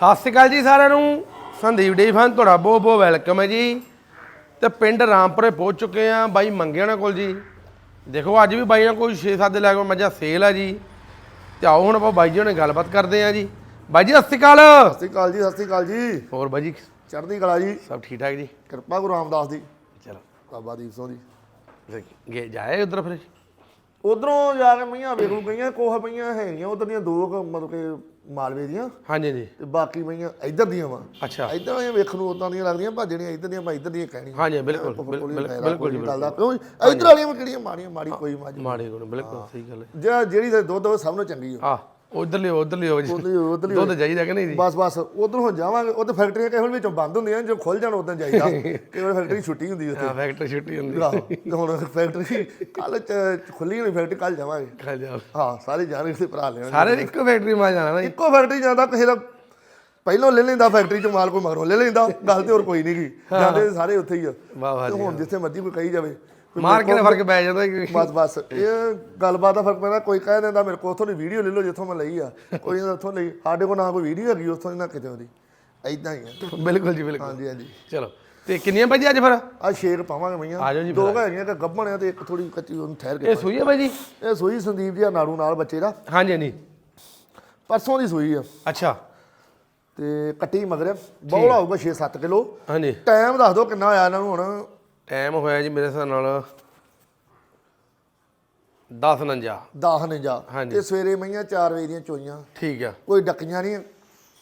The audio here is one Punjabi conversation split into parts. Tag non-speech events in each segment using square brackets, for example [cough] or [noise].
ਸਤਿ ਸ਼੍ਰੀ ਅਕਾਲ ਜੀ ਸਾਰਿਆਂ ਨੂੰ। ਸੰਦੀਪ ਡੀ ਫਨ ਤੁਹਾਡਾ ਬਹੁਤ ਬਹੁਤ ਵੈਲਕਮ ਹੈ ਜੀ। ਤੇ ਪਿੰਡ ਰਾਮਪੁਰੇ ਪਹੁੰਚ ਚੁੱਕੇ ਆ ਬਾਈ ਮੰਗਿਆਣਾ ਕੋਲ ਜੀ। ਦੇਖੋ ਅੱਜ ਵੀ ਬਾਈਆਂ ਕੋਈ 6-7 ਦੇ ਲੈ ਕੇ ਮੱਝਾਂ ਸੇਲ ਆ ਜੀ। ਤੇ ਆਓ ਹੁਣ ਆਪਾਂ ਬਾਈ ਜੀ ਨਾਲ ਗੱਲਬਾਤ ਕਰਦੇ ਆ ਜੀ। ਬਾਈ ਜੀ ਸਤਿ ਸ਼੍ਰੀ ਅਕਾਲ। ਸਤਿ ਸ਼੍ਰੀ ਅਕਾਲ ਜੀ ਸਤਿ ਸ਼੍ਰੀ ਅਕਾਲ ਜੀ। ਹੋਰ ਬਾਈ ਜੀ ਚੜ੍ਹਦੀ ਕਲਾ ਜੀ। ਸਭ ਠੀਕ ਠਾਕ ਜੀ? ਕਿਰਪਾ ਗੁਰੂ ਰਾਮਦਾਸ ਦੀ। ਚਲੋ। ਬਾਬਾ ਦੀਪ ਸਿੰਘ ਦੀ ਫਿਰ ਗੇ ਜਾਏ ਉਧਰ ਫਿਰ? ਉਧਰੋਂ ਜਾ ਕੇ ਮਈਆਂ ਵੇਖ ਲੂ ਗਈਆਂ ਕੋਹ ਪਈਆਂ ਹੈਗੀਆਂ ਉਧਰ ਦੀਆਂ ਦੋ ਮਤਲਬ ਕਿ ਮਾਲਵੇ ਦੀਆਂ ਹਾਂਜੀ ਜੀ ਤੇ ਬਾਕੀ ਮਈਆਂ ਇੱਧਰ ਦੀਆਂ ਵਾ। ਅੱਛਾ। ਇੱਧਰ ਵਾਲੀਆਂ ਵੇਖਣ ਨੂੰ ਉਦਾਂ ਦੀਆਂ ਲੱਗਦੀਆਂ ਪਰ ਜਿਹੜੀਆਂ ਇੱਧਰ ਦੀਆਂ ਮੈਂ ਇੱਧਰ ਦੀਆਂ ਕਹਿਣੀਆਂ। ਹਾਂਜੀ ਬਿਲਕੁਲ ਬਿਲਕੁਲ ਬਿਲਕੁਲ ਜੀ ਦਾ। ਕਿਉਂ ਇੱਧਰ ਵਾਲੀਆਂ ਕਿਹੜੀਆਂ ਮਾੜੀਆਂ ਮਾੜੀ ਕੋਈ ਮਾੜੇ ਬਿਲਕੁਲ ਸਹੀ ਗੱਲ ਹੈ। ਜਿਹੜਾ ਦੁੱਧ ਉਹ ਸਭ ਨੂੰ ਚੰਗੀ ਆ। ਉਧਰ ਲਿਓ ਉਧਰ ਲਿਓ ਜੀ ਉਧਰ ਉਧਰ ਦੁੱਧ ਚਾਹੀਦਾ ਕਿ ਨਹੀਂ ਜੀ? ਬਸ ਬਸ ਉਧਰ ਹੁਣ ਜਾਵਾਂਗੇ ਉੱਥੇ ਫੈਕਟਰੀਆਂ ਕਿਸੇ ਵੇਲੇ ਵਿੱਚੋਂ ਬੰਦ ਹੁੰਦੀਆਂ ਜੋ ਖੁੱਲ ਜਾਣ ਉਦੋਂ ਜਾਈਦਾ। [laughs] ਕਈ ਵਾਰ ਫੈਕਟਰੀ ਛੁੱਟੀ ਹੁੰਦੀ ਉੱਥੇ? ਹਾਂ ਫੈਕਟਰੀ ਛੁੱਟੀ ਹੁੰਦੀ। ਹੁਣ ਫੈਕਟਰੀ ਕੱਲ ਖੁੱਲੀ ਹੋਣੀ ਫੈਕਟਰੀ ਕੱਲ ਜਾਵਾਂਗੇ। ਖਾ ਜਾ ਹਾਂ ਸਾਰੇ ਜਾਣਗੇ ਤੇ ਭਰਾ ਲੈਣਗੇ ਸਾਰੇ ਇੱਕੋ ਫੈਕਟਰੀ ਮਾ ਜਾਣਾ ਨਾ ਇੱਕੋ ਫੈਕਟਰੀ ਜਾਂਦਾ ਕਿਸੇ ਦਾ ਪਹਿਲੋਂ ਲੈ ਲੈਂਦਾ ਫੈਕਟਰੀ ਚੋਂ ਮਾਲ ਕੋਈ ਮਗਰੋਂ ਲੈ ਲੈਂਦਾ ਗੱਲ ਤੇ ਹੋਰ ਕੋਈ ਨਹੀਂ ਗੀ। ਜਾਂਦੇ ਸਾਰੇ ਉੱਥੇ ਹੀ ਆ। ਵਾਹ ਵਾਹ ਹੁਣ ਜਿੱਥੇ ਮਰਜ਼ੀ ਕੋਈ ਕਹੀ ਜਾਵੇ। ਮਾਰ ਕੇ ਫ਼ਰਕ ਪੈ ਜਾਂਦਾ ਬਸ ਬਸ। ਇਹ ਗੱਲਬਾਤ ਦਾ ਫ਼ਰਕ ਪੈਂਦਾ ਕੋਈ ਕਹਿ ਦਿੰਦਾ ਮੇਰੇ ਕੋਲ ਉੱਥੋਂ ਦੀ ਵੀਡੀਓ ਲੈ ਲਓ ਜਿੱਥੋਂ ਮੈਂ ਲਈ ਆ। ਕੋਈ ਉੱਥੋਂ ਲਈ ਸਾਡੇ ਕੋਲ ਨਾ ਕੋਈ ਵੀਡੀਓ ਹੈਗੀ ਉੱਥੋਂ ਨਾ ਕਿਤੇ ਉਹਦੀ। ਐਦਾਂ ਹੀ ਆ। ਬਿਲਕੁਲ ਜੀ ਬਿਲਕੁਲ। ਹਾਂਜੀ ਹਾਂਜੀ। ਚਲੋ ਤੇ ਕਿੰਨੀਆਂ ਭਾਜੀ ਅੱਜ ਫਿਰ? ਆ ਸ਼ੇਰ ਪਾਵਾਂਗੇ ਆ ਮਈਆਂ ਦੋ ਹੈਗੀਆਂ ਕਿ ਗੱਭਣ ਆ ਤੇ ਇੱਕ ਥੋੜੀ ਕੱਚੀ ਉਹਨੂੰ ਠਹਿਰ ਕੇ ਇਹ ਸੂਈ ਹੈ ਭਾਈ ਜੀ ਇਹ ਸੂਈ ਸੰਦੀਪ ਜੀ ਆ ਨਾੜੂ ਨਾਲ ਬੱਚੇ ਦਾ। ਹਾਂਜੀ ਹਾਂਜੀ। ਪਰਸੋਂ ਦੀ ਸੂਈ ਆ। ਅੱਛਾ। ਤੇ ਕੱਟੀ ਮਗਰ ਬੌਲਾ ਹੋਊਗਾ 6-7 ਕਿਲੋ। ਹਾਂਜੀ। ਟਾਈਮ ਦੱਸ ਦਿਓ ਕਿੰਨਾ ਆਇਆ ਇਹਨਾਂ ਨੂੰ ਹੁਣ। ਟਾਈਮ ਹੋਇਆ ਜੀ ਮੇਰੇ ਹਿਸਾਬ ਨਾਲ 10 ਨੰਜਾ 10 ਨੇ ਜਾ ਹਾਂਜੀ। ਤੇ ਸਵੇਰੇ ਮਈਆਂ 4 ਵਜੇ ਦੀਆਂ ਚੋਈਆਂ। ਠੀਕ ਆ। ਕੋਈ ਡੱਕੀਆਂ ਨਹੀਂ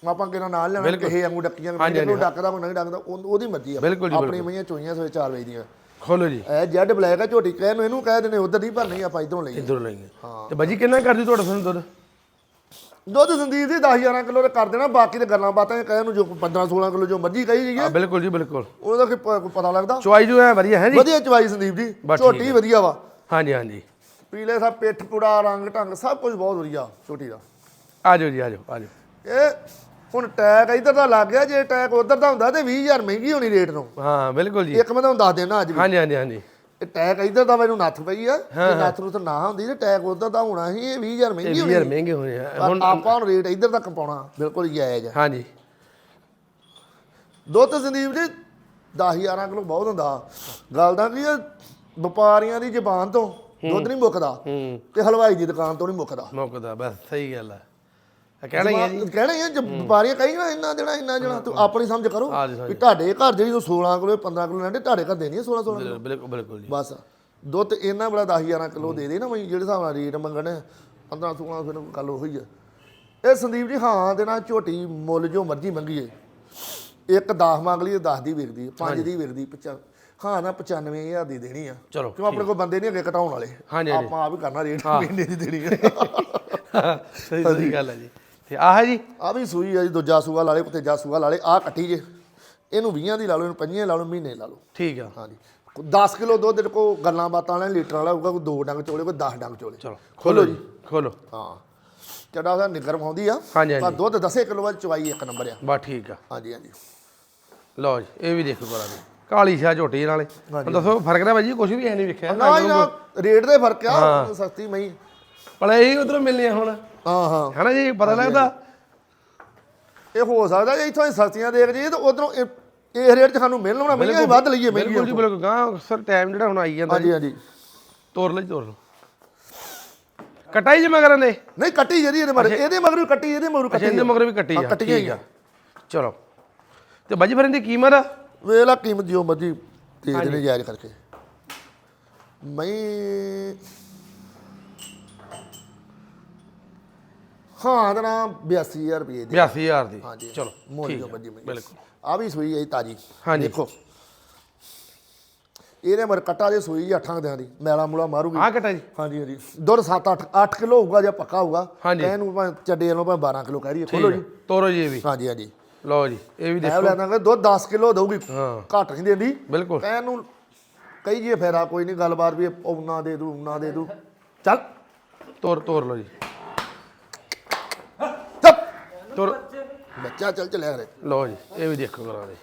ਆਪਾਂ ਕਿਹਨਾਂ ਨਾਲ ਲੈਣਾ ਕਿਸੇ ਵਾਂਗੂ ਡੱਕੀਆਂ ਹਾਂਜੀ, ਕੋਈ ਡੱਕਦਾ ਕੋਈ ਨਹੀਂ ਡੱਕਦਾ ਉਹ- ਉਹਦੀ ਮਰਜ਼ੀ ਆ। ਬਿਲਕੁਲ ਜੀ, ਆਪਣੀ ਮਈਆਂ ਚੋਈਆਂ ਸਵੇਰੇ 4 ਵਜੇ ਦੀਆਂ। ਖੋਲੋ ਜੀ। ਐ ਜੈਡ ਬਲੈਕ ਆ ਝੋਟੀ ਕਹਿ ਨੂੰ ਇਹਨੂੰ ਕਹਿ ਦਿੰਦੇ ਉਧਰ ਨਹੀਂ ਪਰ ਨਹੀਂ ਆਪਾਂ ਇਧਰੋਂ ਲਈਏ। ਇਧਰ ਲਈਏ। ਤੇ ਭਾਜੀ ਕਿੰਨਾ ਕਰਦੀ ਤੁਹਾਡਾ ਸਾਨੂੰ ਦੁੱਧ ਦੁੱਧ ਸੰਦੀਪ ਦੀ 10 11 ਕਿਲੋ ਦੇ ਕਰ ਦੇਣਾ ਬਾਕੀ ਤੇ ਗੱਲਾਂ ਬਾਤਾਂ ਕਹਿ ਨੂੰ ਜੋ 15 16 ਕਿਲੋ ਜੋ ਮਰਜ਼ੀ ਕਹੀ ਜਾਈਏ ਆ ਬਿਲਕੁਲ ਜੀ ਬਿਲਕੁਲ। ਉਹਦਾ ਕੀ ਪ- ਕੋਈ ਪਤਾ ਲੱਗਦਾ। ਚੁਆਈ ਜੋ ਹੈ ਵਧੀਆ ਹੈ ਜੀ? ਵਧੀਆ ਚਵਾਈ ਸੰਦੀਪ ਜੀ ਬਸ ਠੀਕ ਝੋਟੀ ਵਧੀਆ ਵਾ। ਹਾਂਜੀ ਹਾਂਜੀ। ਪੀਲੇ ਸਾ ਪਿੱਠ ਪੁੜਾ ਰੰਗ ਢੰਗ ਸਭ ਕੁਝ ਬਹੁਤ ਵਧੀਆ ਛੋਟੀ ਦਾ। ਆ ਜਾਓ ਜੀ ਆ ਜਾਓ ਆ ਜਾਓ। ਇਹ ਹੁਣ ਟੈਗ ਇੱਧਰ ਦਾ ਲੱਗ ਗਿਆ ਜੇ ਟੈਗ ਉਧਰ ਦਾ ਹੁੰਦਾ ਤੇ 20000 ਮਹਿੰਗੀ ਹੋਣੀ ਰੇਟ ਨੂੰ। ਹਾਂ ਬਿਲਕੁਲ ਜੀ। ਇੱਕ ਮੈਂ ਤੁਹਾਨੂੰ ਦੱਸ ਦੇਣਾ ਅੱਜ ਵੀ। ਹਾਂਜੀ ਹਾਂਜੀ ਹਾਂਜੀ। ਟੈਗ ਇੱਧਰ ਦਾ ਮੈਨੂੰ ਨੱਥ ਪਈ ਆ। ਜੇ ਨੱਥ ਨੂੰ ਤਾਂ ਨਾ ਹੁੰਦੀ ਤੇ ਟੈਗ ਉਧਰ ਦਾ ਹੋਣਾ ਸੀ ਇਹ 20000 ਮਹਿੰਗੀ ਹੋਣੀ ਯਾਰ ਮਹਿੰਗੇ ਹੋਣੇ ਆ। ਪਰ ਆਪਾਂ ਹੁਣ ਰੇਟ ਇੱਧਰ ਤੱਕ ਪਾਉਣਾ ਬਿਲਕੁਲ ਜਾਇਜ਼ ਆ। ਹਾਂਜੀ। ਦੁੱਧ ਸੰਦੀਪ ਜੀ 10 11 ਕਿਲੋ ਬਹੁਤ ਹੁੰਦਾ। ਗੱਲ ਦਾ ਕੀ ਆ ਵਪਾਰੀਆਂ ਦੀ ਜ਼ਬਾਨ ਤੋਂ ਦੁੱਧ ਨਹੀਂ ਮੁੱਕਦਾ ਤੇ ਹਲਵਾਈ ਦੀ ਦੁਕਾਨ ਤੋਂ ਨਹੀਂ ਮੁੱਕਦਾ। ਮੁੱਕਦਾ ਬਸ ਸਹੀ ਗੱਲ ਇਹ ਕਹਿਣਾ ਹੀ ਹੈ ਜੀ। ਕਹਿਣਾ ਹੀ ਆ ਜੇ ਵਪਾਰੀਆਂ ਕਹੀ ਨਾ ਇੰਨਾ ਦੇਣਾ ਇੰਨਾ ਦੇਣਾ ਤੂੰ ਆਪਣੀ ਸਮਝ ਕਰੋ ਹਾਂ ਹਾਂ ਵੀ ਤੁਹਾਡੇ ਘਰ ਜਿਹੜੀ ਤੂੰ 16 ਕਿਲੋ 15 ਕਿਲੋ ਲੈਂਦੇ ਤੁਹਾਡੇ ਘਰ ਦੇਣੀ 16 16 ਬਿਲਕੁਲ ਬਿਲਕੁਲ ਜੀ। ਬਸ। ਦੁੱਧ ਇੰਨਾ ਬੜਾ 10 11 ਕਿਲੋ ਦੇ ਦੇ ਨਾ ਮੈਂ ਜਿਹੜੇ ਹਿਸਾਬ ਨਾਲ ਰੇਟ ਮੰਗਣੇ 15 16 ਫਿਰ ਗੱਲ ਉਹੀ ਆ। ਇਹ ਸੰਦੀਪ ਜੀ ਹਾਂ ਦੇਣਾ ਝੋਟੀ ਮੁੱਲ ਜੋ ਮਰਜ਼ੀ ਮੰਗੀਏ। ਇੱਕ 10 ਮੰਗ ਲਈ 10 ਦੀ ਵਿਕਦੀ 5 ਦੀ ਵਿਕਦੀ 95 ਹਾਂ ਨਾ 95000 ਦੀ ਦੇਣੀ ਆ। ਚਲੋ ਕਿਉਂ ਆਪਣੇ ਕੋਲ ਬੰਦੇ ਨਹੀਂ ਅੱਗੇ ਘਟਾਉਣ ਵਾਲੇ। ਆਪਾਂ ਆਪ ਹੀ ਕਰਨਾ ਰੇਟ ਮਹੀਨੇ ਦੀ ਦੇਣੀ ਆ। [laughs] ਸਹੀ ਗੱਲ ਹੈ ਜੀ। ਤੇ ਆਹ ਜੀ। ਆ ਵੀ ਸੂਈ ਆ ਜੀ ਦੂਜਾ ਸੂਆ ਲਾ ਲੇ ਤੀਜਾ ਸੂਆ ਲਾ ਲੇ ਆ ਕੱਟੀ ਜੇ। ਇਹਨੂੰ 20 ਦੀ ਲਾ ਲਓ ਇਹਨੂੰ 25 ਲਾ ਲਓ ਮਹੀਨੇ ਲਾ ਲਓ। ਠੀਕ ਆ। ਹਾਂਜੀ 10 ਕਿਲੋ ਦੁੱਧ ਦੇ ਕੋ ਗੱਲਾਂ ਬਾਤਾਂ ਵਾਲੇ ਲੀਟਰ ਵਾਲਾ ਹੋਊਗਾ ਕੋਈ ਦੋ ਡੰਗ ਚੋਲੇ ਕੋਈ 10 ਡੰਗ ਚੋਲੇ। ਚਲੋ ਖੋਲੋ ਜੀ। ਖੋਲੋ। ਹਾਂ। ਚੜਾ ਉਹਦਾ ਨਿਗਰ ਆਉਂਦੀ ਆ ਪਰ ਦੁੱਧ 10 ਕਿਲੋ ਵਾਲੀ ਚਵਾਈ ਇੱਕ ਨੰਬਰ ਆ। ਬਸ ਠੀਕ ਆ। ਹਾਂਜੀ ਹਾਂਜੀ। ਲਓ ਜੀ ਇਹ ਵੀ ਦੇਖੋ ਬੜਾ ਜੀ। ਕਾਲੀ ਸ਼ਾਹ ਝੋਟੀ ਨਾਲੇ। ਦੱਸੋ ਫ਼ਰਕ ਨਾ ਭਾਜੀ ਕੁਝ ਵੀ ਹੈ ਨਹੀਂ ਵੇਖਿਆ। ਨਾ ਰੇਟ ਦੇ ਫ਼ਰਕ ਆ ਸਸਤੀ ਮਈ ਪਰ ਇਹ ਉਧਰੋਂ ਮਿਲਨੇ ਹੁਣ। ਹਾਂ ਹਾਂ। ਹੈ ਨਾ ਜੀ? ਪਤਾ ਲੱਗਦਾ? ਇਹ ਹੋ ਸਕਦਾ ਜੇ ਇੱਥੋਂ ਹੀ ਸਸਤੀਆਂ ਦੇਖ ਜੀ ਤੇ ਉਧਰੋਂ ਇਹ ਰੇਟ 'ਚ ਸਾਨੂੰ ਮਿਲਣ ਨਾ ਮਹਿੰਗੀਆਂ ਹੀ ਵੱਧ ਲਈਏ ਮਹਿੰਗੀ ਬਿਲਕੁਲ ਜੀ ਬਿਲਕੁਲ। ਗਾਂ ਅਕਸਰ ਟਾਈਮ ਜਿਹੜਾ ਹੁਣ ਆਈ ਜਾਂਦਾ ਹਾਂਜੀ ਹਾਂਜੀ। ਤੋਰ ਲਈ ਤੋਰ ਲਓ। ਕਟਾਈ ਜਿਵੇਂ ਕਰਨ ਦੇ? ਨਹੀਂ ਕੱਟੀ ਜਿਹੜੀ ਇਹਦੇ ਮਗਰ ਇਹਦੇ ਮਗਰ ਵੀ ਕੱਟੀ ਇਹਦੇ ਮਗਰ ਕੱਟੀ ਇਹਦੇ ਮਗਰ ਵੀ ਕੱਟੀ ਹਾਂ, ਆ। ਕੱਟੀਆਂ ਠੀਕ ਆ। ਚਲੋ। ਤੇ ਬਾਜੀ ਫਿਰ ਇਹਦੀ ਕੀਮਤ? ਆ ਵੇਲਾ ਕੀਮਤ ਜੋ ਮਰਜ਼ੀ ਦੇ ਦੇਣੇ ਜਾਇਜ਼ ਕਰਕੇ। ਮੈਂ ਹਾਂ ਦਾ ਨਾਮ 82000 ਰੁਪਏ ਦੀ। 82000 ਦੀ। ਹਾਂਜੀ ਚਲੋ ਠੀਕ ਜੋ ਆ, ਮੈਂ ਬਿਲਕੁਲ। ਆ ਵੀ ਸੂਈ ਹੈ ਤਾਜੀ। ਹਾਂਜੀ। ਦੇਖੋ। ਇਹਦੇ ਮਰ ਕਟਾ ਦੇ ਸੂਈ 8 ਦਿਨਾਂ ਦੀ। ਮੈਲਾ ਮੂਲਾ ਮਾਰੂਗੀ। ਆਹ ਕਟਾ ਜੀ। ਹਾਂਜੀ ਹਾਂਜੀ। ਦੁੱਧ 7 8 8 ਕਿਲੋ ਹੋਊਗਾ ਜਾਂ ਪੱਕਾ ਹੋਊਗਾ। ਹਾਂਜੀ। ਇਹਨੂੰ ਭਾਵੇਂ ਚੱਡੇ ਨੂੰ ਭਾਵੇਂ 12 ਕਿਲੋ ਕਹਿ ਰਹੀ ਖੋਲੋ ਜੀ। ਤੋਰੋ ਜੀ ਇਹ ਵੀ। ਹਾਂਜੀ ਹਾਂਜੀ। ਲਓ ਜੀ ਇਹ ਵੀ ਮੈਂ ਦੇਖੋ। ਲੈਣਾ ਦੁੱਧ 10 ਕਿਲੋ ਦਊਗੀ। ਹਾਂ। ਘੱਟ ਨਹੀਂ ਦਿੰਦੀ। ਬਿਲਕੁਲ। ਕਹਿਣ ਨੂੰ ਕਈ ਜੀ ਫੇਰਾ ਕੋਈ ਨਹੀਂ ਗੱਲਬਾਤ ਵੀ ਉਹਨਾਂ ਦੇ ਦੂ ਉਹਨਾਂ ਦੇ ਦੂ। ਚੱਲ। ਤੋਰ ਤੋਰ ਲਓ ਜੀ। ਤੁਰ ਬੱਚਾ ਚੱਲ ਚੱਲਿਆ ਰੇ ਲਓ ਜੀ ਇਹ ਵੀ ਦੇਖੋ ਕਰਾਂ ਦੇ।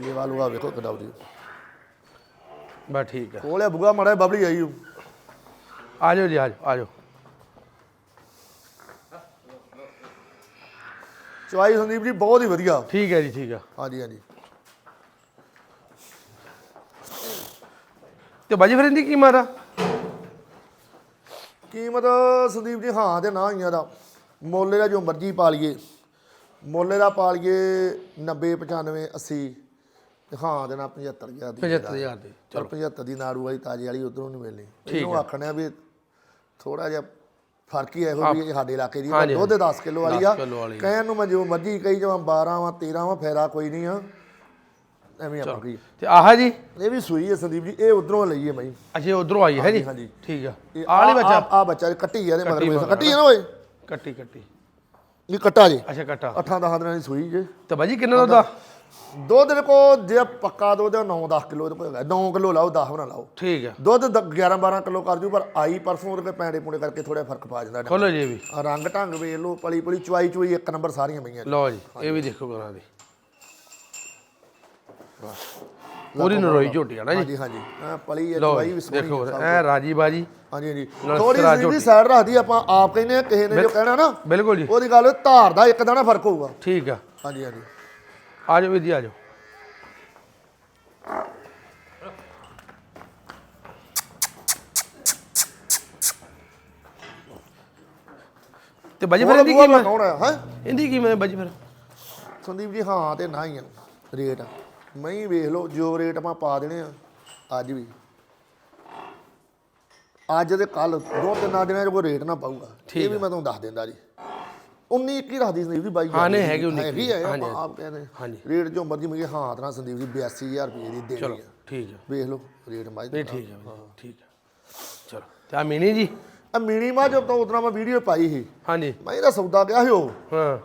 ਇਹ ਵਾਲੂਗਾ ਵੇਖੋ ਕਿਦਾਂ ਉਹਦੀ ਬਾ ਠੀਕ ਆ। ਕੋਲੇ ਬੁਗਾ ਮੜਾ ਬਬਲੀ ਆਈ ਆ ਜਾਓ ਜੀ ਆ ਜਾਓ ਆ ਜਾਓ। ਚਵਾਈ ਸੰਦੀਪ ਜੀ ਬਹੁਤ ਹੀ ਵਧੀਆ। ਠੀਕ ਹੈ ਜੀ ਠੀਕ ਹੈ ਆ। ਹਾਂਜੀ ਹਾਂਜੀ। ਤੇ ਬਾਜੀ ਫਿਰ ਇਹਦੀ ਕੀ ਮਾਰਾ ਕੀਮਤ ਸੰਦੀਪ ਜੀ ਹਾਂ ਤੇ ਨਾ ਹੀ ਆ ਦਾ। ਮੋਲੇ ਦਾ ਜੋ ਮਰਜ਼ੀ ਪਾ ਲਈਏ। ਮੋਲੇ ਦਾ ਪਾ ਲਈਏ 90 95 80 ਤੇ ਹਾਂ ਦੇ ਨਾਲ 75000 ਦੀ 75000 ਦੇ ਚਲ। 75 ਦੀ ਨਾੜੂ ਵਾਲੀ ਤਾਜੀ ਵਾਲੀ ਉਧਰੋਂ ਨਹੀਂ ਮਿਲਣੀ। ਇਹਨੂੰ ਆਖਣਿਆ ਵੀ ਥੋੜਾ ਜਿਹਾ ਫ਼ਰਕ ਹੀ ਇਹੋ ਵੀ ਸਾਡੇ ਇਲਾਕੇ ਦੀ। ਦੁੱਧ 10 ਕਿਲੋ ਵਾਲੀ ਆ। 10 ਕਿੱਲੋ ਵਾਲੀ। ਕਹਿਣ ਨੂੰ ਮੈਂ ਜੋ ਮਰਜ਼ੀ ਕਹੀ ਜਾਵਾਂ 12 ਵਾਂ 13 ਵਾਂ ਫਾਇਦਾ ਕੋਈ ਨਹੀਂ ਆ। ਐਵੇਂ ਆਪਾਂ ਕਹੀ ਤੇ ਆਹ ਜੀ? ਇਹ ਵੀ ਸੂਈ ਹੈ ਸੰਦੀਪ ਜੀ ਇਹ ਉਧਰੋਂ ਲਈਏ ਮੈਂ ਅੱਛਾ ਉਧਰੋਂ ਆਈ ਹੈ ਜੀ? ਹਾਂਜੀ। ਠੀਕ ਆ। ਇਹ ਆਹ ਵਾਲੀ ਬੱਚਾ? ਆ ਬੱਚਾ ਕੱਟੀ ਆ ਇਹਦੇ ਮਗਰ ਕੱਟੀ ਆ ਨਾ ਓਏ? ਕੱਟੀ ਕੱਟੀ। ਇਹ ਕੱਟਾ ਜੀ। ਅੱਛਾ ਕੱਟਾ। ਅੱਠਾਂ ਦਸਾਂ ਦਿਨਾਂ ਦੀ ਸੂਈ ਜੇ। ਤੇ ਬਾਜੀ ਕਿੰਨਾ ਆ? ਦੁੱਧ ਦੇ ਕੋ ਜੇ ਪੱਕਾ ਦੁੱਧ 9 10 ਕਿਲੋ ਦੇ ਕੋਲ 9 ਕਿਲੋ ਲਾਓ 10 ਬਣਾ ਲਾਓ। ਠੀਕ ਆ। ਦੁੱਧ 11 12 ਕਿਲੋ ਕਰ ਜੂ ਪਰ ਆਈ ਪਰਸੋਂ ਉਹਦੇ ਪੈਂਡੇ ਪੁੰਡੇ ਕਰਕੇ ਥੋੜਾ ਫ਼ਰਕ ਪਾ ਜਾਂਦਾ। ਖੋਲੋ ਜੀ ਵੀ। ਰੰਗ ਢੰਗ ਵੇਖ ਲਓ ਪਲੀ ਪਲੀ ਚੁਆਈ ਚੁਆਈ ਇੱਕ ਨੰਬਰ ਸਾਰੀਆਂ ਪਈਆਂ ਲਓ ਜੀ ਇਹ ਵੀ ਦੇਖੋ ਕਰਾਂ ਦੀ। ਪੂਰੀ ਨਰੋਈ ਝੋਟੀ ਆ ਨਾ ਜੀ। ਹਾਂਜੀ ਹਾਂਜੀ। ਪਲੀ ਇਹ ਲਓ ਵੀ ਸੋਹਣੀ ਦੇਖੋ ਸਭ ਐ ਰਾਜੀ ਬਾਜੀ। ਹਾਂਜੀ ਹਾਂਜੀ। ਨਾਲ ਥੋੜੀ ਸਿਰਾ ਜਿਹੀ ਝੋਟੀ। ਸਾਈਡ ਰੱਖਦੀ ਆਪਾਂ ਆਪ ਕਹਿੰਦੇ ਆ ਕਿਸੇ ਨੇ ਜੋ ਕਹਿਣਾ ਨਾ ਬਿਲਕੁਲ ਜੀ। ਉਹਦੀ ਗੱਲ ਧਾਰ ਦਾ ਇੱਕ ਦਾਣਾ ਫ਼ਰਕ ਹੋਊਗਾ। ਠੀਕ ਆ। ਹਾਂਜੀ ਹਾਂਜੀ। ਆ ਜਾਓ ਵੀਰ ਜੀ ਆ ਜਾਓ। ਤੇ ਬਾਜੀ ਫਿਰ ਇਹਦੀ ਬੂਹਾ ਕੀਮਤ ਕੌਣ ਹੈ ਹੈ? ਇਹਦੀ ਕੀਮਤ ਹੈ ਬਾਜੀ ਫਿਰ। ਸੰਦੀਪ ਜੀ ਹਾਂ ਤੇ ਨਾ ਹੀ ਆ। ਰੇਟ ਮੈਂ ਹੀ ਵੇਖ ਲਓ ਜੋ ਰੇਟ ਆਪਾਂ ਪਾ ਦੇਣੇ ਆ ਅੱਜ ਵੀ। ਅੱਜ ਤੇ ਕੱਲ ਦੋ ਤਿੰਨ ਦਿਨਾਂ ਚ ਕੋਈ ਰੇਟ ਨਾ ਪਾਊਗਾ। ਇਹ ਵੀ ਮੈਂ ਤੁਹਾਨੂੰ ਦੱਸ ਦਿੰਦਾ ਜੀ। 19 21 ਰੱਖਦੀ ਸੰਦੀਪ ਜੀ ਬਾਈ ਹਾਂ, ਨਹੀਂ, ਹੈਗੀ 19 ਹੈਗੀ ਹੈ ਆਪਾਂ ਕਹਿੰਦੇ ਹਾਂਜੀ। ਰੇਟ ਜੋ ਮਰਜ਼ੀ ਮੰਗੇ ਹਾਂ ਤਾਂ ਸੰਦੀਪ ਜੀ 82000 ਰੁਪਏ ਦੀ ਦੇਣੀ ਚਲੋ ਠੀਕ ਆ। ਵੇਖ ਲਓ ਰੇਟ ਮਾਜ ਨਹੀਂ ਠੀਕ ਬਾਜੀ, ਠੀਕ ਆ। ਚਲੋ ਤੇ ਆ ਮੀਨੀ ਜੀ? ਆ ਮਿਨੀਮਾ ਜੋ ਤਾਂ ਉਤਨਾ ਮੈਂ ਵੀਡੀਓ ਪਾਈ ਸੀ। ਹਾਂਜੀ। ਮੈਂ ਇਹਦਾ ਸੌਦਾ ਗਿਆ ਸੀ ਉਹ। ਹਾਂ।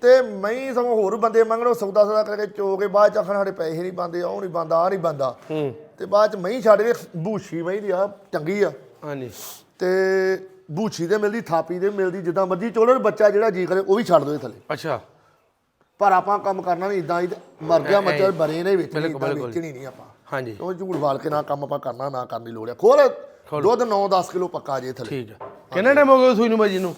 ਤੇ ਮੈਂ ਸਗੋਂ ਹੋਰ ਬੰਦੇ ਮੰਗਣੋ ਸੌਦਾ ਸੌਦਾ ਕਰਕੇ ਚੋ ਕੇ ਬਾਅਦ ਚ ਆਖਣ ਸਾਡੇ ਪੈਸੇ ਨਹੀਂ ਬੰਦੇ ਉਹ ਨਹੀਂ ਬੰਦਾ ਆ ਨਹੀਂ ਬੰਦਾ ਹੂੰ। ਤੇ ਬਾਅਦ ਚ ਮੈਂ ਛੱਡ ਕੇ ਬੂਛੀ ਮੈਂ ਦੀ ਆ ਚੰਗੀ ਆ। ਹਾਂਜੀ। ਤੇ ਬੂਛੀ ਦੇ ਮਿਲਦੀ ਥਾਪੀ ਦੇ ਮਿਲਦੀ ਜਿੱਦਾਂ ਮਰਜ਼ੀ ਚੋਲਰ ਬੱਚਾ ਜਿਹੜਾ ਜੀ ਕਰੇ ਉਹ ਵੀ ਛੱਡ ਦੋ ਥੱਲੇ। ਅੱਛਾ। ਪਰ ਆਪਾਂ ਕੰਮ ਕਰਨਾ ਨਹੀਂ ਇਦਾਂ ਹੀ ਮਰ ਗਿਆ ਮੱਚਾ ਬਰੇ ਨੇ। ਵੇਚਣੀ ਨਹੀਂ ਆਪਾਂ। ਹਾਂਜੀ। ਉਹ ਝੂੜ ਵਾਲ ਕੇ ਨਾ ਕੰਮ ਆਪਾਂ ਕਰਨਾ ਨਾ ਕਰਨ ਦੀ ਲੋੜ ਆ। ਖੋਲ। ਦੁੱਧ 9-10 ਕਿਲੋ ਪੱਕਾ ਜੇ ਥੱਲੇ। ਠੀਕ ਆ। ਕਿੰਨਾ ਟਾਈਮ ਹੋ ਗਿਆ ਸੂਈ ਨੂੰ ਬਾਜੀ ਨੂੰ?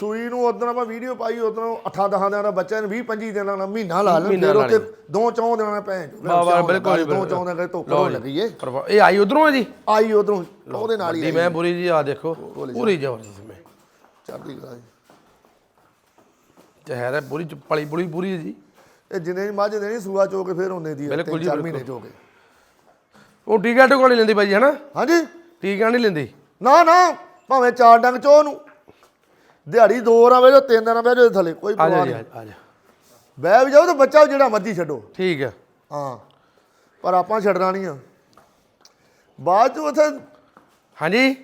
ਸੂਈ ਨੂੰ ਉਦੋਂ ਆਪਾਂ ਵੀਡੀਓ ਪਾਈ ਉਦੋਂ 8-10 ਦਿਨਾਂ ਦਾ ਬੱਚਾ ਨੂੰ 20-25 ਦਿਨਾਂ ਦਾ ਮਹੀਨਾ ਲਾ ਮਹੀਨਾ ਫਿਰ ਉੱਤੇ ਦੋ ਚੌਂ ਦਿਨਾਂ ਦਾ ਭੈਣ ਸਿਆਉਣ ਬਿਲਕੁਲ ਦੋ। ਚੌਂ ਦਿਨਾਂ ਦੇ ਧੁੱਪ ਲਓ ਹੋਣ ਜੀ। ਲੱਗੀ ਏ ਪਰਵਾ- ਇਹ ਆਈ ਉਧਰੋਂ ਆ ਜੀ ਆਈ ਉਧਰੋਂ ਉਹਦੇ ਨਾਲ ਹੀ। ਮੈਂ ਬੁਰੀ ਜੀ ਆ ਦੇਖੋ ਪੂਰੀ ਜ਼ਬਰਦਸਤ ਮੈਂ ਚੜ੍ਹਦੀ ਕਲਾ ਜੀ। ਤੇ ਹੈ ਪੂਰੀ ਪਲੀ ਪੂਰੀ ਪੂਰੀ ਹੈ ਜੀ ਇਹ ਜਿੰਨੇ ਮੱਝ ਦੇਣੀ ਸੂਆ ਚੋ ਕੇ ਫਿਰ ਹੁੰਦੇ ਦੀ ਤਿੰਨ ਚਾਰ। ਮਹੀਨੇ ਚੋ ਕੇ ਉਹ ਟੀਕਾ ਟੁਕਾ ਨਹੀਂ ਲੈਂਦੀ ਬਾਜੀ ਹਨਾ ਹਾਂਜੀ ਟੀਕਾ ਨਹੀਂ ਲੈਂਦੀ ਨਾ ਨਾ ਭਾਵੇਂ ਚਾਰ ਡੰਗ ਚੋ ਨੂੰ ਦਿਹਾੜੀ ਦੋ ਰਵੇ ਜੋ ਤਿੰਨ ਦਿਨ ਬਹਿ ਜਾਓ ਥੱਲੇ ਕੋਈ ਆ ਪਰਵਾਹ ਜਾ ਜੀ ਨਹੀਂ। ਆ ਜਾ ਬਹਿ ਵੀ ਜਾਓ ਤੇ ਬੱਚਾ ਜਿਹੜਾ ਮਰਜ਼ੀ ਛੱਡੋ। ਠੀਕ ਆ। ਹਾਂ ਪਰ ਆਪਾਂ ਛੱਡਣਾ ਨਹੀਂ ਆ। ਬਾਅਦ ਚ ਉਥੇ ਹਾਂਜੀ?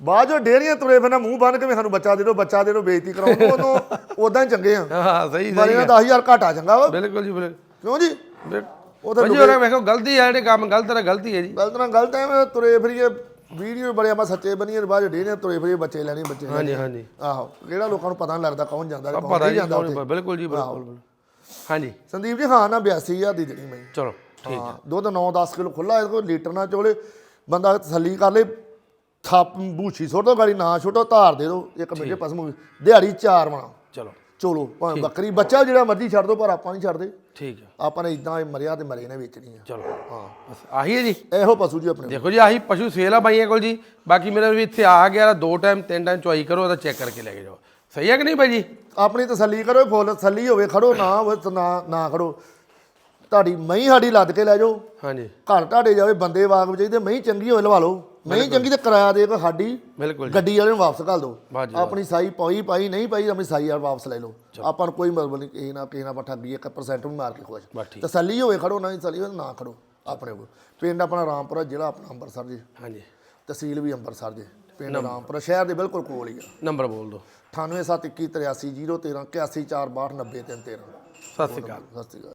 ਬਾਅਦ ਜੋ ਡੇਰੀਆਂ ਤੁਰੇ ਫਿਰਨਾ ਮੂੰਹ ਬੰਨ ਕੇ ਵੀ ਸਾਨੂੰ ਬੱਚਾ ਦੇ ਦਿਓ ਬੱਚਾ ਦੇ ਦਿਓ ਬੇਇੱਜ਼ਤੀ ਕਰਾਉਣ ਨੂੰ ਉਹਨੂੰ ਉਦਾਂ ਹੀ ਚੰਗੇ ਆ। ਹਾਂ ਸਹੀ ਬਾਰੇ ਸਹੀ ਨਾਲ 10000 ਘਾਟਾ ਚੰਗਾ ਵਾ। ਬਿਲਕੁਲ ਜੀ ਬਿਲਕੁਲ। ਕਿਉਂ ਜੀ? ਉਹ ਤਾਂ ਬਾਜੀ ਉਹਨਾਂ ਵੇਖੋ ਗਲਤੀ ਹੈ ਜਿਹੜੇ ਕੰਮ ਗਲਤ ਹੈ ਗਲਤੀ ਹੈ ਜੀ। ਗਲਤ ਨਾਲ ਗਲਤ ਐ ਤੁਰੇ ਫਿਰੀਏ। ਵੀਡੀਓ ਬੜੇ ਆਪਾਂ ਸੱਚੇ ਬਣੀਏ ਬਾਅਦ ਚ ਡੇਰੀਆਂ ਤੁਰੇ ਫਿਰੀਏ ਬੱਚੇ ਲੈਣੇ ਬੱਚੇ ਲੈਣੇ। ਹਾਂਜੀ। ਹਾਂਜੀ ਆਹੋ ਕਿਹੜਾ ਲੋਕਾਂ ਨੂੰ ਪਤਾ ਨਹੀਂ ਲੱਗਦਾ ਕੌਣ ਜਾਂਦਾ ਤੇ ਕੌਣ ਪਤਾ ਨਹੀਂ ਜੀ ਜਾਂਦਾ ਉੱਥੇ। ਬਿਲਕੁਲ ਜੀ ਬਿਲਕੁਲ। ਹਾਂਜੀ। ਸੰਦੀਪ ਜੀ ਹਾਂ ਨਾ 82000 ਦੀ ਦੇਣੀ ਮੈਂ ਚਲੋ ਠੀਕ ਹਾਂ ਦੁੱਧ 9-10 ਕਿਲੋ ਖੁੱਲਾ ਇਹਦੇ ਕੋਲ ਲੀਟਰ ਨਾ ਚੋਲੇ ਬੰਦਾ ਤਸੱਲੀ ਕਰ ਲੇ ਥਾਪ ਬੂਛੀ ਸੁੱਟ ਦੋ ਗਾੜੀ ਨਾ ਛੋਟੋ ਧਾਰ ਦੇ ਦੋ ਇੱਕ ਮਿੰਟੇ ਪਸਮ ਦਿਹਾੜੀ ਚਾਰ ਵਾਂ। ਚਲੋ। ਚੋਲੋ ਭਾਵੇਂ ਬੱਕਰੀ ਬੱਚਾ ਜਿਹੜਾ ਮਰਜ਼ੀ ਛੱਡ ਦੋ ਪਰ ਆਪਾਂ ਨਹੀਂ ਛੱਡਦੇ। ਠੀਕ ਹੈ। ਆਪਾਂ ਨੇ ਇਦਾਂ ਮਰਿਆ ਤੇ ਮਰੇ ਨੇ ਵੇਚਣੀ ਆ। ਚਲੋ। ਹਾਂ। ਬਸ ਆਹੀ ਹੈ ਜੀ। ਇਹੋ ਪਸ਼ੂ ਜੀ ਆਪਣੇ ਦੇਖੋ ਜੀ ਆਹੀ ਪਸ਼ੂ ਸੇਲ ਆ ਬਾਈਆਂ ਕੋਲ ਜੀ। ਬਾਕੀ ਮੇਰਾ ਵੀ ਇੱਥੇ ਆ ਗਿਆ ਦੋ ਟਾਈਮ ਤਿੰਨ ਟਾਈਮ ਚੁਆਈ ਕਰੋ ਉਹਦਾ ਚੈੱਕ ਕਰਕੇ ਲੈ ਕੇ ਜਾਓ। ਸਹੀ ਹੈ ਕਿ ਨਹੀਂ ਬਾਈ ਜੀ? ਆਪਣੀ ਤਸੱਲੀ ਕਰੋ ਫੁੱਲ ਤਸੱਲੀ ਹੋਵੇ ਖੜੋ ਨਾ ਹੋਵੇ ਤਾਂ ਨਾ ਨਾ ਖੜੋ। ਤੁਹਾਡੀ ਮਹੀਂ ਸਾਡੀ ਲੱਦ ਕੇ ਲੈ ਜਾਓ। ਹਾਂਜੀ। ਘਰ ਤੁਹਾਡੇ ਜਾਵੇ ਬੰਦੇ ਵਾਗ ਚਾਹੀਦੇ ਮਹੀਂ ਚੰਗੀ ਹੋਵੇ ਲਵਾ ਲਓ। ਮਹੀਂ ਚੰਗੀ ਤੇ ਕਿਰਾਇਆ ਦੇ ਕੇ ਸਾਡੀ ਬਿਲਕੁਲ ਜੀ। ਗੱਡੀ ਵਾਲੇ ਨੂੰ ਵਾਪਸ ਘੱਲ ਦਿਓ। ਆਪਣੀ ਸਾਈ ਪਾਈ ਪਾਈ ਨਹੀਂ ਪਾਈ ਆਪਣੀ ਸਾਈ ਆ ਵਾਪਸ ਲੈ ਲਓ। ਆਪਾਂ ਨੂੰ ਕੋਈ ਮਤਲਬ ਨਹੀਂ ਕਿਸੇ ਨਾਲ ਕਿਸੇ ਨਾਲ ਆਪਾਂ ਠੱਗੀ 1% ਵੀ ਮਾਰ ਕੇ ਖੁਸ਼। ਠੀਕ। ਤਸੱਲੀ ਹੋਵੇ ਖੜੋ ਨਾ ਤਸੱਲੀ ਹੋਵੇ ਨਾ ਖੜੋ ਆਪਣੇ ਕੋਲ। ਪਿੰਡ ਆਪਣਾ ਰਾਮਪੁਰਾ ਜ਼ਿਲ੍ਹਾ ਆਪਣਾ ਅੰਮ੍ਰਿਤਸਰ ਜੀ। ਹਾਂਜੀ। ਤਹਿਸੀਲ ਵੀ ਅੰਮ੍ਰਿਤਸਰ ਜੀ। ਪਿੰਡ ਰਾਮਪੁਰਾ ਸ਼ਹਿਰ ਦੇ ਬਿਲਕੁਲ ਕੋਲ ਹੀ ਆ। ਨੰਬਰ ਬੋਲ ਦਿਓ। 98721 83 013 81 462 90 313 ਸਤਿ ਸ਼੍ਰੀ ਅਕਾਲ। ਸਤਿ ਸ਼੍ਰੀ ਅਕਾਲ।